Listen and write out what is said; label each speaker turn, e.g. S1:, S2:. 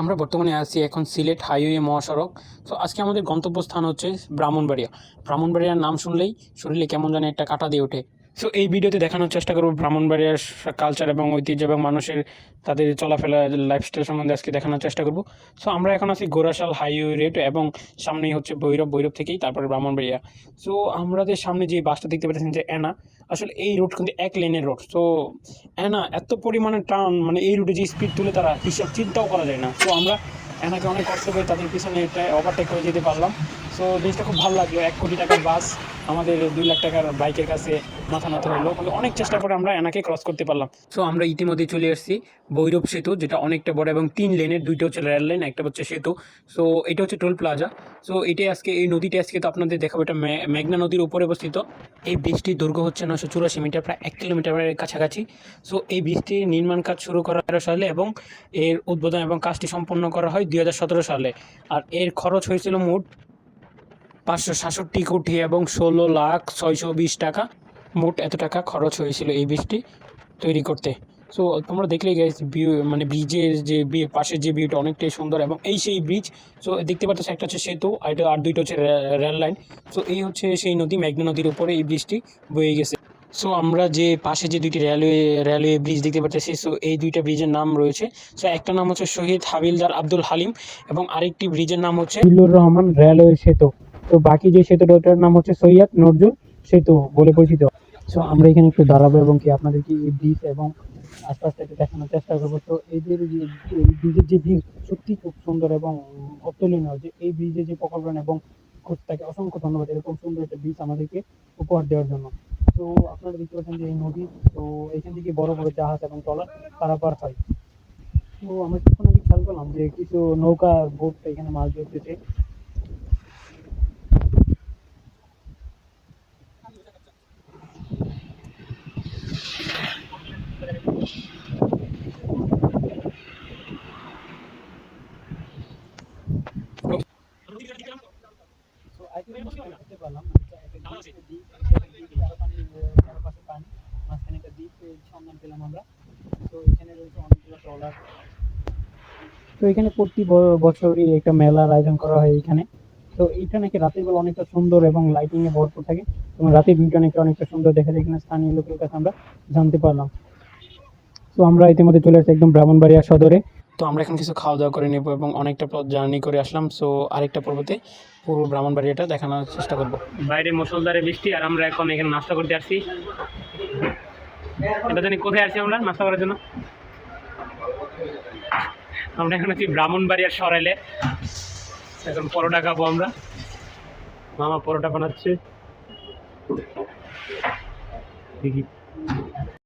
S1: আমরা বর্তমানে আছি এখন সিলেট হাইওয়ে মহাসড়ক। তো আজকে আমাদের গন্তব্যস্থান হচ্ছে ব্রাহ্মণবাড়িয়া। ব্রাহ্মণবাড়িয়ার নাম শুনলেই শরীরে কেমন জানি একটা কাটা দিয়ে ওঠে। সো এই ভিডিওতে দেখানোর চেষ্টা করব ব্রাহ্মণবাড়িয়ার কালচার এবং ঐতিহ্য এবং মানুষের তাদের চলাফেরা লাইফস্টাইল সম্বন্ধে আজকে দেখানোর চেষ্টা করব। সো আমরা এখন আছি গোরাশাল হাইওয়ে রেট এবং সামনেই হচ্ছে ভৈরব ভৈরব থেকেই তারপরে ব্রাহ্মণবাড়িয়া। সো আমাদের সামনে যে বাসটা দেখতে পাচ্ছেন যে অ্যানা আসলে এই রোড কিন্তু এক লেনের রোড সো অ্যানা এত পরিমাণে টান মানে এই রুটে যে স্পিড তুলে তারা হিসাব চিন্তাও করা যায় না। তো আমরা এনাকে অনেক কষ্ট করে তাদের পিছনে ওভারটেক করে যেতে পারলাম। সো জিনিসটা খুব ভালো লাগল। এক কোটি টাকার বাস আমাদের দুই লাখ টাকার বাইকের কাছে মাথা নাতে হলো। অনেক চেষ্টা করে আমরা এনাকে ক্রস করতে পারলাম। সো আমরা ইতিমধ্যে চলে এসেছি ভৈরব সেতু, যেটা অনেকটা বড় এবং তিন লেনের, দুইটা হচ্ছে রেল লাইন একটা হচ্ছে সেতু। সো এটা হচ্ছে টোল প্লাজা সো এটাই আজকে, এই নদীটা আজকে তো আপনাদের দেখাবো। এটা মেঘনা নদীর উপরে অবস্থিত। এই ব্রিজটির দৈর্ঘ্য হচ্ছে নশো চুরাশি মিটার, প্রায় এক কিলোমিটারের কাছাকাছি। সো এই ব্রিজটির নির্মাণ কাজ শুরু করা তেরো সালে এবং এর উদ্বোধন এবং কাজটি সম্পন্ন করা হয় দুই হাজার সতেরো সালে। আর এর খরচ হয়েছিল মোট পাঁচশো সাতষট্টি কোটি এবং ষোলো লাখ ছয়শো বিশ টাকা। মোট এত টাকা খরচ হয়েছিল এই ব্রিজটি তৈরি করতে। সো তোমরা দেখলেই গেছ ভিউ মানে ব্রিজের যে পাশের যে ভিউটা অনেকটাই সুন্দর এবং এই সেই ব্রিজ সো দেখতে পাচ্ছ একটা হচ্ছে সেতু, আর এটা, আর দুইটা হচ্ছে রেল লাইন সো এই হচ্ছে সেই নদী, মেঘনা নদীর উপরে এই ব্রিজটি বয়ে গেছে। সো আমরা যে পাশে যে দুইটি রেলওয়ে রেলওয়ে ব্রিজ দেখতে পাচ্ছি সো এই দুইটা ব্রিজের নাম রয়েছে। সো একটা নাম হচ্ছে শহীদ হাবিলদার আব্দুল হালিম এবং আরেকটি ব্রিজের নাম হচ্ছে রহমান রেলওয়ে সেতু। তো বাকি যে সেতু সেতুটার নাম হচ্ছে সৈয়দ নজরুল, সেতু বলে পরিচিত। সো আমরা এখানে একটু দাঁড়াবো এবং কি আপনাদেরকে এই ব্রিজ এবং আশপাশটা একটু দেখানোর চেষ্টা করব। তো এদের যে ব্রিজের যে ভিউ সত্যি খুব সুন্দর এবং অতুলনীয় যে এই ব্রিজের যে প্রকল্পন এবং তাকে অসংখ্য ধন্যবাদ। এরকম সুন্দর একটা ব্রিজ আমাদেরকে উপহার দেওয়ার জন্য। তো আপনারা দেখতে পাচ্ছেন যে এই নদী, তো এখান থেকে বড় বড় জাহাজ এবং ট্রলার পারাপার হয়। তো আমরা কিছুক্ষণ আগে খেয়াল করলাম যে কিছু নৌকা বোট এখানে মাছ ধরতেছে তো আরেকটা জিনিস আমি দেখতে পেলাম, একটা- একটা দ্বীপ, দ্বীপ, একটা দ্বীপ, চারপাশে, আহ, চারপাশে পানি, তো এখানে প্রতি বছরই একটা মেলার আয়োজন করা হয় এখানে। তো এটা নাকি রাতের বেলা অনেকটা সুন্দর এবং লাইটিং এ ভরপুর থাকে এবং রাতের ভিউটা নাকি অনেকটা সুন্দর দেখা যায় এখানে স্থানীয় লোকের কাছে আমরা জানতে পারলাম। তো আমরা ইতিমধ্যে চলে আসছি একদম ব্রাহ্মণবাড়িয়া সদরে। তো আমরা এখন কিছু খাওয়া দাওয়া করে নেব এবং অনেকটা পথ জার্নি করে আসলাম। সো আরেকটা পর্বতে পুরো ব্রাহ্মণবাড়িয়াটা দেখানোর চেষ্টা করব। বাইরে মুসলধারে বৃষ্টি আর আমরা এখন এখানে নাস্তা করতে আসছি। এটা জানি কোথায় আসছি আমরা নাস্তা করার জন্য? আমরা এখন আছি ব্রাহ্মণবাড়িয়ার সরাইলে। এখন পরোটা খাব আমরা। মামা পরোটা বানাচ্ছে। দেখি।